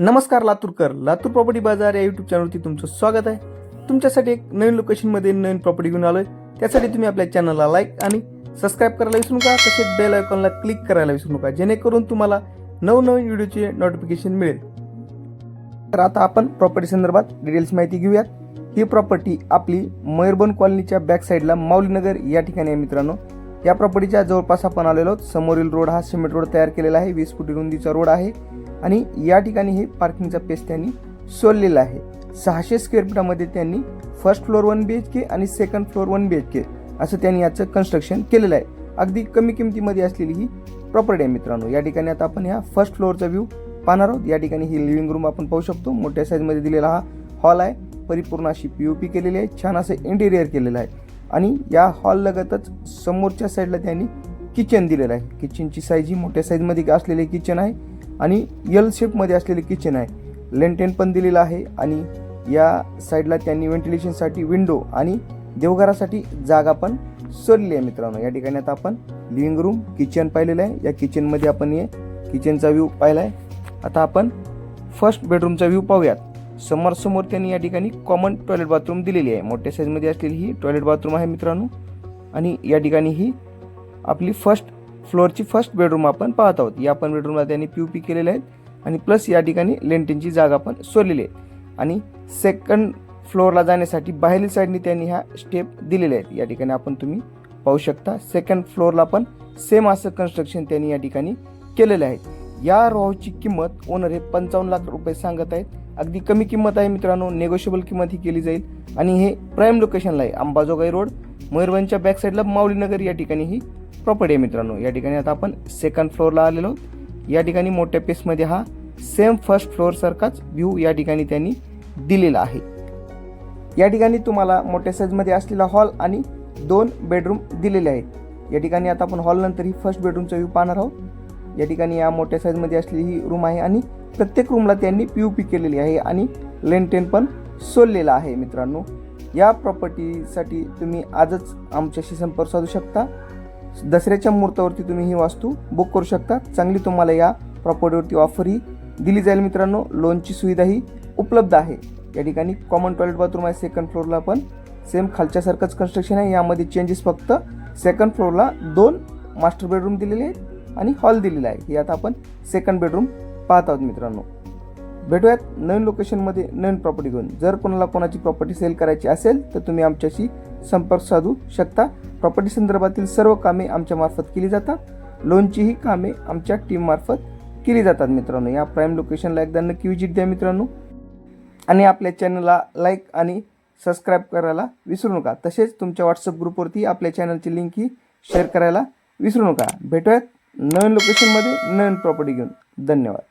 नमस्कार लातूरकर लातूर प्रॉपर्टी बाजार या यूट्यूब चॅनलवरती तुमचं स्वागत आहे. तुमच्यासाठी एक नवीन लोकेशनमध्ये नवीन प्रॉपर्टी घेऊन आलोय. त्यासाठी तुम्ही आपल्या चॅनलला लाईक आणि सबस्क्राईब करायला विसरू नका. तसेच बेल आयकॉनला क्लिक करायला विसरू नका. जेणेकरून तुम्हाला नवनवीन व्हिडिओचे नोटिफिकेशन मिळेल. तर आता आपण प्रॉपर्टी संदर्भात डिटेल्स माहिती घेऊयात. ही प्रॉपर्टी आपली मयूरबन कॉलनीच्या बॅक साईडला माऊलीनगर या ठिकाणी आहे मित्रांनो. या प्रॉपर्टीच्या जवळपास आपण आलेलो आहोत. समोरील रोड हा सिमेंट रोड तयार केलेला आहे. वीस फुटी रुंदीचा रोड आहे. आणि या ठिकाणी हे पार्किंगचा पेस त्यांनी सोडलेला आहे. सहाशे स्क्वेअर फुटामध्ये त्यांनी first floor one B H K आणि second floor one B H K असं त्यांनी याचं कन्स्ट्रक्शन केलेलं आहे. अगदी कमी किमतीमध्ये असलेली ही प्रॉपर्टी आहे मित्रांनो. या ठिकाणी आता आपण ह्या फर्स्ट फ्लोअरचा व्ह्यू पाहणार आहोत. या ठिकाणी ही लिव्हिंग रूम आपण पाहू शकतो. मोठ्या साईजमध्ये दिलेला हा हॉल आहे. परिपूर्ण अशी पी ओ पी केलेली आहे. छान असं इंटेरियर केलेलं आहे. आणि या हॉल लगतच समोरच्या साईडला त्यांनी किचन दिलेलं आहे. किचनची साईज ही मोठ्या साईजमध्ये असलेले किचन आहे. आणि यल शेपमध्ये असलेले किचन आहे. लेंटेन पण दिलेलं आहे आणि या साईडला त्यांनी व्हेंटिलेशनसाठी विंडो आणि देवघरासाठी जागा पण सोडली आहे मित्रांनो. या ठिकाणी आता आपण लिव्हिंग रूम किचन पाहिलेलं आहे. या किचनमध्ये आपण हे किचनचा व्ह्यू पाहिला आहे. आता आपण फर्स्ट बेडरूमचा व्ह्यू पाहूयात. समोर समोर त्यांनी या ठिकाणी कॉमन टॉयलेट बाथरूम दिलेली आहे. मोठ्या साईजमध्ये असलेली ही टॉयलेट बाथरूम आहे मित्रांनो. आणि या ठिकाणी ही आपली फर्स्ट फ्लोअरची फर्स्ट बेडरूम आपण पाहत आहोत. या पण बेडरूमला त्यांनी पी पी केलेले आहेत आणि प्लस या ठिकाणी लेंटिनची जागा पण सोडलेली आहे. आणि सेकंड फ्लोअरला जाण्यासाठी बाहेरील साईडनी त्यांनी ह्या स्टेप दिलेल्या आहेत. या ठिकाणी आपण तुम्ही पाहू शकता सेकंड फ्लोअरला पण सेम असं कन्स्ट्रक्शन त्यांनी या ठिकाणी केलेलं आहे. या रॉवची किंमत ओनर हे पंचावन्न लाख रुपये सांगत आहेत. अगदी कमी किंमत आहे मित्रांनो नेगोशिएबल किंमत ही केली जाईल. आणि हे प्राईम लोकेशनला आहे. अंबाजोगाई रोड मयूरभंजच्या बॅक साईडला माऊलीनगर या ठिकाणी ही प्रॉपर्टी आहे मित्रांनो. या ठिकाणी आता आपण सेकंड फ्लोअरला आलेलो आहोत. या ठिकाणी मोठ्या पेसमध्ये हा सेम फर्स्ट फ्लोअर सारखाच व्ह्यू या ठिकाणी त्यांनी दिलेला आहे. या ठिकाणी तुम्हाला मोठ्या साईजमध्ये असलेला हॉल आणि दोन बेडरूम दिलेले आहेत. या ठिकाणी आता आपण हॉल नंतर ही फर्स्ट बेडरूमचा व्ह्यू पाहणार आहोत. या ठिकाणी या मोठ्या साईजमध्ये असलेली ही रूम आहे आणि प्रत्येक रूमला त्यांनी पी यू पी केलेली आहे आणि लेंटेन पण सोडलेला आहे मित्रांनो. या प्रॉपर्टीसाठी तुम्ही आजच आमच्याशी संपर्क साधू शकता. दसऱ्याच्या मुहूर्तावरती तुम्ही ही वास्तू बुक करू शकता. चांगली तुम्हाला या प्रॉपर्टीवरती ऑफर ही दिली जाईल मित्रांनो. लोनची सुविधाही उपलब्ध आहे. या ठिकाणी कॉमन टॉयलेट बाथरूम आहे सेकंड फ्लोअरला पण. सेम खालच्यासारखंच कन्स्ट्रक्शन आहे. यामध्ये चेंजेस फक्त सेकंड फ्लोअरला दोन मास्टर बेडरूम दिलेले आहेत आणि हॉल दिलेला आहे. हे आता आपण सेकंड बेडरूम पाहत आहोत मित्रांनो. भेटूयात नवीन लोकेशनमध्ये नवीन प्रॉपर्टी घेऊन. जर कोणाला कोणाची प्रॉपर्टी सेल करायची असेल तर तुम्ही आमच्याशी संपर्क साधू शकता. प्रॉपर्टी संदर्भातील सर्व कामे आमच्यामार्फत केली जातात. लोनचीही कामे आमच्या टीममार्फत केली जातात मित्रांनो. या प्राईम लोकेशनला एकदा नक्की विजिट द्या मित्रांनो. आणि आपल्या चॅनलला लाईक आणि सबस्क्राईब करायला विसरू नका. तसेच तुमच्या व्हॉट्सअप ग्रुपवरती आपल्या चॅनलची लिंकही शेअर करायला विसरू नका. भेटूयात नवीन लोकेशनमध्ये नवीन प्रॉपर्टी घेऊन. धन्यवाद.